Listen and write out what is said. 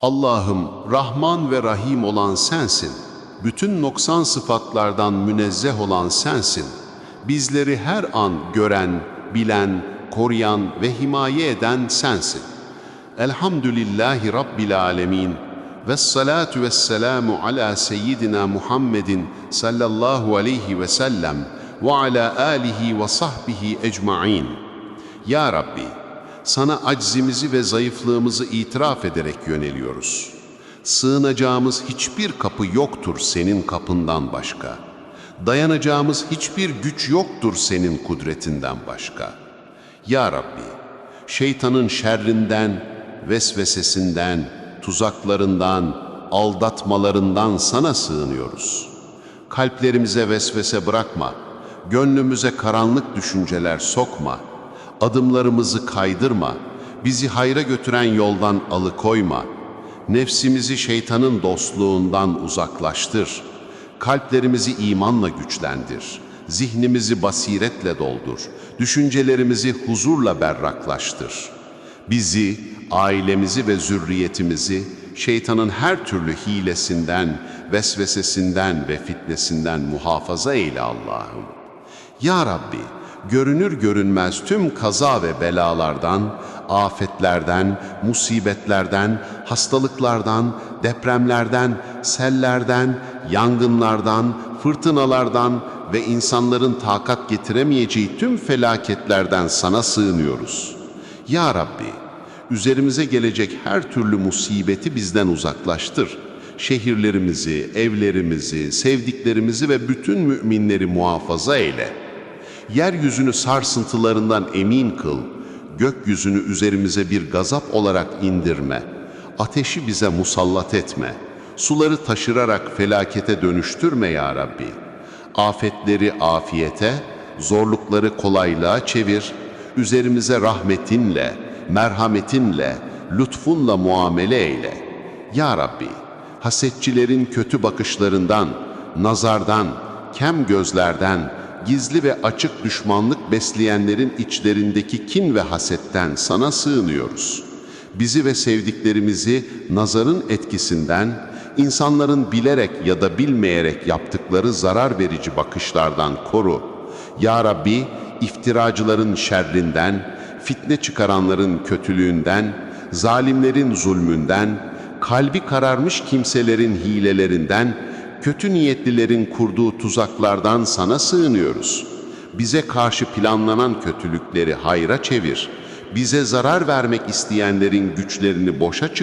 Allah'ım Rahman ve Rahim olan sensin. Bütün noksan sıfatlardan münezzeh olan sensin. Bizleri her an gören, bilen, koruyan ve himaye eden sensin. Elhamdülillahi Rabbil Alemin. Ve salatu ve selamu ala seyyidina Muhammedin sallallahu aleyhi ve sellem ve ala alihi ve sahbihi ecmain. Ya Rabbi, sana aczimizi ve zayıflığımızı itiraf ederek yöneliyoruz. Sığınacağımız hiçbir kapı yoktur senin kapından başka. Dayanacağımız hiçbir güç yoktur senin kudretinden başka. Ya Rabbi, şeytanın şerrinden, vesvesesinden, tuzaklarından, aldatmalarından sana sığınıyoruz. Kalplerimize vesvese bırakma, gönlümüze karanlık düşünceler sokma, adımlarımızı kaydırma, bizi hayra götüren yoldan alıkoyma, nefsimizi şeytanın dostluğundan uzaklaştır, kalplerimizi imanla güçlendir, zihnimizi basiretle doldur, düşüncelerimizi huzurla berraklaştır. Bizi, ailemizi ve zürriyetimizi şeytanın her türlü hilesinden, vesvesesinden ve fitnesinden muhafaza eyle Allah'ım. Ya Rabbi, görünür görünmez tüm kaza ve belalardan, afetlerden, musibetlerden, hastalıklardan, depremlerden, sellerden, yangınlardan, fırtınalardan ve insanların takat getiremeyeceği tüm felaketlerden sana sığınıyoruz. Ya Rabbi, üzerimize gelecek her türlü musibeti bizden uzaklaştır. Şehirlerimizi, evlerimizi, sevdiklerimizi ve bütün müminleri muhafaza eyle. Yeryüzünü sarsıntılarından emin kıl. Gökyüzünü üzerimize bir gazap olarak indirme. Ateşi bize musallat etme. Suları taşırarak felakete dönüştürme ya Rabbi. Afetleri afiyete, zorlukları kolaylığa çevir. Üzerimize rahmetinle, merhametinle, lütfunla muamele eyle. Ya Rabbi, hasetçilerin kötü bakışlarından, nazardan, kem gözlerden, gizli ve açık düşmanlık besleyenlerin içlerindeki kin ve hasetten sana sığınıyoruz. Bizi ve sevdiklerimizi nazarın etkisinden, insanların bilerek ya da bilmeyerek yaptıkları zarar verici bakışlardan koru. Ya Rabbi, iftiracıların şerrinden, fitne çıkaranların kötülüğünden, zalimlerin zulmünden, kalbi kararmış kimselerin hilelerinden, kötü niyetlilerin kurduğu tuzaklardan sana sığınıyoruz. Bize karşı planlanan kötülükleri hayra çevir. Bize zarar vermek isteyenlerin güçlerini boşa çıkar.